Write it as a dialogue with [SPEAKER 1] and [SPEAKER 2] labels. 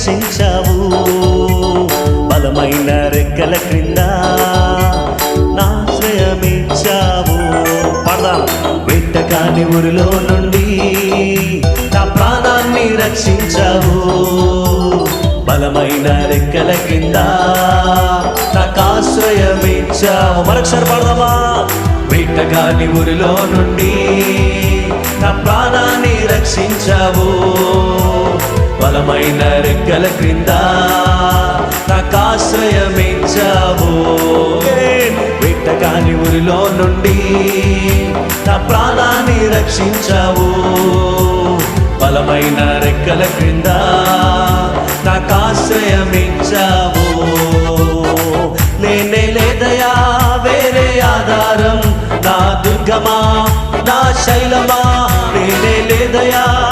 [SPEAKER 1] రక్షించావు బలమైన రెక్కల క్రింద నాశ్రయమిచ్చావు పడదాం వెట్టకాని ఊరిలో నుండి నా ప్రాణాన్ని రక్షించావు. బలమైన రెక్కల కింద నాకు ఆశ్రయమిచ్చావు. మరొకసారి పడదామా? వేటగాని ఊరిలో నుండి నా ప్రాణాన్ని రక్షించావు. రెక్కల క్రింద నాకు ఆశ్రయమిచ్చావు ఊరిలో నుండి నా ప్రాణాన్ని రక్షించావు. బలమైన రెక్కల క్రింద నాకాశ్రయమించావు నేనే లేదయా వేరే ఆధారం. నా దుర్గమా నా శైలమా? నేనే లేదయా